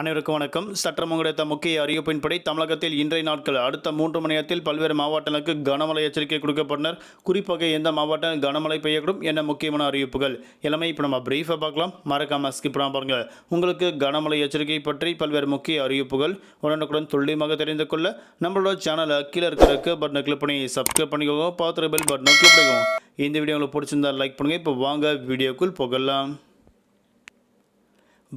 அனைவருக்கும் வணக்கம். சற்றம் கிடைத்த முக்கிய அறிவிப்பின்படி தமிழகத்தில் இன்றைய நாட்கள் அடுத்த மூன்று மணி நேரத்தில் பல்வேறு மாவட்டங்களுக்கு கனமழை எச்சரிக்கை கொடுக்கப்பட்டனர். குறிப்பாக எந்த மாவட்டம் கனமழை பெய்யக்கூடும் என்ன முக்கியமான அறிவிப்புகள் எல்லாமே இப்போ நம்ம பிரீஃபாக பார்க்கலாம். மறக்காம ஸ்கிப் பாருங்கள் பாருங்க. உங்களுக்கு கனமழை எச்சரிக்கை பற்றி பல்வேறு முக்கிய அறிவிப்புகள் உடனுக்குடன் துல்லியமாக தெரிந்து கொள்ள நம்மளோட சேனலை கீழே இருக்கிற பட்டனை கிளிக் பண்ணி சப்ஸ்கிரைப் பண்ணிக்கோங்க. பார்த்துற பெல் பட்டனை கிளிக் பண்ணிக்கோங்க. இந்த வீடியோ உங்களுக்கு பிடிச்சிருந்தா லைக் பண்ணுங்கள் இப்போ வாங்க வீடியோக்குள் போகலாம்.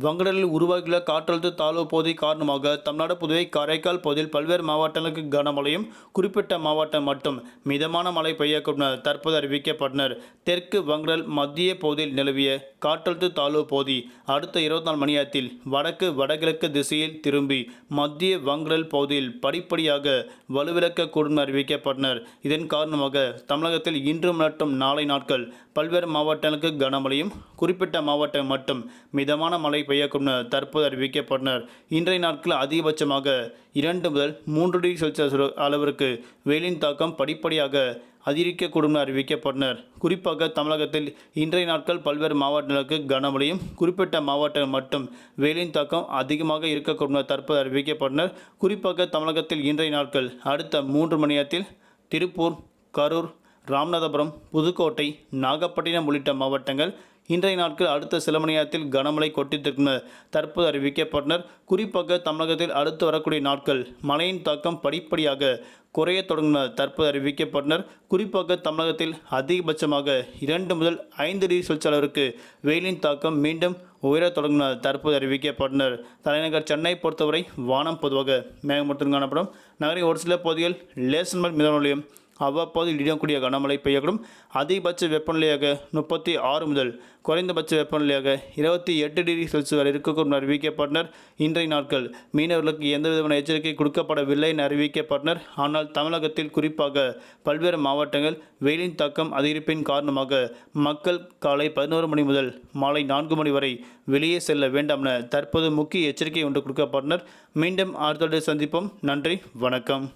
வங்கடலில் உருவாகியுள்ள காற்றழுத்த தாழ்வு பகுதி காரணமாக தமிழ்நாடு புதுவை காரைக்கால் பகுதியில் பல்வேறு மாவட்டங்களுக்கு கனமழையும் குறிப்பிட்ட மாவட்டம் மட்டும் மிதமான மழை பெய்யக்கூடும் தற்போது அறிவிக்கப்பட்டனர். தெற்கு வங்கடல் மத்திய பகுதியில் நிலவிய காற்றழுத்த தாழ்வு பகுதி அடுத்த இருபத்தி நாலு மணி நேரத்தில் வடக்கு வடகிழக்கு திசையில் திரும்பி மத்திய வங்கடல் பகுதியில் படிப்படியாக வலுவிழக்கக்கூடும் அறிவிக்கப்பட்டனர். இதன் காரணமாக தமிழகத்தில் இன்று மற்றும் நாளை நாட்கள் பல்வேறு மாவட்டங்களுக்கு கனமழையும் குறிப்பிட்ட மாவட்டம் மட்டும் மிதமான மழை பெய்யக்கூடும் தற்போது அறிவிக்கப்பட்டனர். இன்றைய நாட்கள் அதிகபட்சமாக இரண்டு முதல் மூன்று டிகிரி செல்சியஸ் அளவிற்கு வெயிலின் தாக்கம் படிப்படியாக அதிகரிக்கக்கூடும் என அறிவிக்கப்பட்டனர். குறிப்பாக தமிழகத்தில் இன்றைய நாட்கள் பல்வேறு மாவட்டங்களுக்கு கனமழையும் குறிப்பிட்ட மாவட்டங்கள் மட்டும் வெயிலின் தாக்கம் அதிகமாக இருக்கக்கூடும் என தற்போது அறிவிக்கப்பட்டனர். குறிப்பாக தமிழகத்தில் இன்றைய நாட்கள் அடுத்த மூன்று மணி நேரத்தில் திருப்பூர் கரூர் ராமநாதபுரம் புதுக்கோட்டை நாகப்பட்டினம் உள்ளிட்ட மாவட்டங்கள் இன்றைய நாட்கள் அடுத்த சில மணி நேரத்தில் கனமழை கொட்டித்திருக்கின்றனர் தற்போது அறிவிக்கப்பட்டனர் குறிப்பாக தமிழகத்தில் அடுத்து வரக்கூடிய நாட்கள் மழையின் தாக்கம் படிப்படியாக குறைய தொடங்கினர். தற்போது அறிவிக்கப்பட்டனர் குறிப்பாக தமிழகத்தில் அதிகபட்சமாக இரண்டு முதல் ஐந்து டிகிரி செல்சியஸ் அளவிற்கு வெயிலின் தாக்கம் மீண்டும் உயரத் தொடங்கினார். தற்போது அறிவிக்கப்பட்டனர் தலைநகர் சென்னை பொறுத்தவரை வானம் பொதுவாக மேகமூட்டத்துடன் காணப்படும். நகரின் ஒரு சில பகுதிகள் லேசன் மிதமலையும் நிலையம் அவ்வப்போது இடியக்கூடிய கனமழை பெய்யக்கூடும். அதிகபட்ச வெப்பநிலையாக முப்பத்தி ஆறு முதல் குறைந்தபட்ச வெப்பநிலையாக இருபத்தி எட்டு டிகிரி செல்சியஸ் வரை இருக்கக்கூடும் அறிவிக்கப்பட்டனர். இன்றைய நாட்கள் மீனவர்களுக்கு எந்த விதமான எச்சரிக்கை கொடுக்கப்படவில்லை என அறிவிக்கப்பட்டனர். ஆனால் தமிழகத்தில் குறிப்பாக பல்வேறு மாவட்டங்கள் வெயிலின் தாக்கம் அதிகரிப்பின் காரணமாக மக்கள் காலை பதினோரு மணி முதல் மாலை நான்கு மணி வரை வெளியே செல்ல வேண்டாம் என தற்போது முக்கிய எச்சரிக்கை ஒன்று கொடுக்கப்பட்டனர். மீண்டும் அடுத்த சந்திப்போம். நன்றி. வணக்கம்.